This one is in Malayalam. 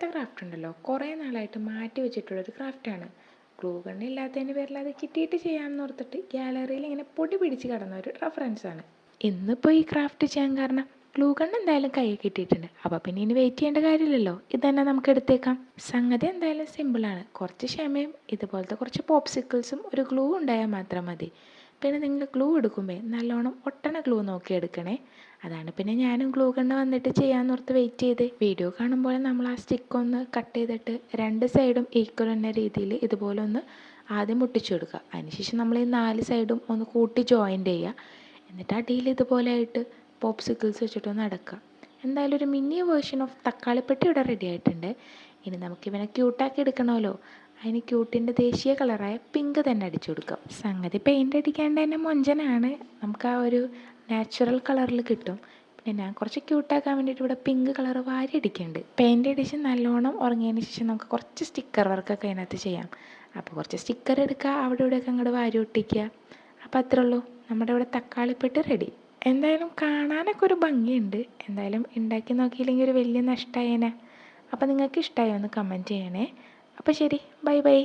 ഇന്നത്തെ ക്രാഫ്റ്റ് ഉണ്ടല്ലോ. കുറേ നാളായിട്ട് മാറ്റി വെച്ചിട്ടുള്ളൊരു ക്രാഫ്റ്റാണ് ഗ്ലൂ ഗണ്ണ് ഇല്ലാത്തതിന്റെ പേരിൽ അത് കിട്ടിയിട്ട് ചെയ്യാമെന്ന് ഓർത്തിട്ട് ഗ്യാലറിയിൽ ഇങ്ങനെ പൊടി പിടിച്ച് കിടന്ന ഒരു റെഫറൻസാണ് ഇന്നിപ്പോൾ ഈ ക്രാഫ്റ്റ് ചെയ്യാൻ കാരണം ഗ്ലൂ ഗണ്ണ് എന്തായാലും കയ്യിൽ കിട്ടിയിട്ടുണ്ട്. അപ്പോൾ പിന്നെ ഇനി വെയിറ്റ് ചെയ്യേണ്ട കാര്യമില്ലല്ലോ. ഇത് തന്നെ നമുക്ക് എടുത്തേക്കാം. സംഗതി എന്തായാലും സിമ്പിളാണ് കുറച്ച് ക്ഷമയും ഇതുപോലത്തെ കുറച്ച് പോപ്സിക്കിൾസും ഒരു ഗ്ലൂ ഉണ്ടായാൽ മാത്രം മതി. പിന്നെ നിങ്ങൾ ഗ്ലൂ എടുക്കുമ്പോൾ നല്ലോണം ഒട്ടണ ഗ്ലൂ നോക്കി എടുക്കണേ. അതാണ് പിന്നെ ഞാനും ഗ്ലൂ കണ്ണ് വന്നിട്ട് ചെയ്യാൻ ചെയ്യാമെന്നോർത്ത് വെയിറ്റ് ചെയ്ത്. വീഡിയോ കാണുമ്പോൾ നമ്മൾ ആ സ്റ്റിക്ക് ഒന്ന് കട്ട് ചെയ്തിട്ട് രണ്ട് സൈഡും ഈക്വൽ എന്ന രീതിയിൽ ഇതുപോലെ ഒന്ന് ആദ്യം മുട്ടിച്ചു കൊടുക്കുക. അതിനുശേഷം നമ്മൾ ഈ നാല് സൈഡും ഒന്ന് കൂട്ടി ജോയിന്റ് ചെയ്യുക. എന്നിട്ട് അടിയിൽ ഇതുപോലെ ആയിട്ട് പോപ്സിക്കിൾസ് വെച്ചിട്ടൊന്ന് അടക്കുക. എന്തായാലും ഒരു മിനി വേർഷൻ ഓഫ് തക്കാളിപ്പെട്ടി ഇവിടെ റെഡി ആയിട്ടുണ്ട്. ഇനി നമുക്കിവനെ ക്യൂട്ടാക്കി എടുക്കണമല്ലോ. അതിന് ക്യൂട്ടിന്റെ ദേശീയ കളറായ പിങ്ക് തന്നെ അടിച്ചു കൊടുക്കാം. സംഗതി പെയിന്റ് അടിക്കാണ്ട് തന്നെ മൊഞ്ചനാണ്. നമുക്ക് ആ ഒരു നാച്ചുറൽ കളറിൽ കിട്ടും. പിന്നെ ഞാൻ കുറച്ച് ക്യൂട്ടാക്കാൻ വേണ്ടിയിട്ട് ഇവിടെ പിങ്ക് കളർ വാരി അടിക്കുന്നുണ്ട് പെയിന്റ് അടിച്ച് നല്ലോണം ഉറങ്ങിയതിന് ശേഷം നമുക്ക് കുറച്ച് സ്റ്റിക്കർ വർക്കൊക്കെ അതിനകത്ത് ചെയ്യാം. അപ്പോൾ കുറച്ച് സ്റ്റിക്കർ എടുക്കുക അവിടെ ഇവിടെയൊക്കെ അങ്ങോട്ട് വാരി ഒട്ടിക്കുക. അപ്പോൾ അത്രേ ഉള്ളൂ. നമ്മുടെ ഇവിടെ തക്കാളിപ്പെട്ട് റെഡി എന്തായാലും കാണാനൊക്കെ ഒരു ഭംഗിയുണ്ട്. എന്തായാലും ഉണ്ടാക്കി നോക്കിയില്ലെങ്കിൽ ഒരു വലിയ നഷ്ടമായേനെ അപ്പോൾ നിങ്ങൾക്ക് ഇഷ്ടമായി ഒന്ന് കമന്റ് ചെയ്യണേ. അപ്പോൾ ശരി. Bye bye.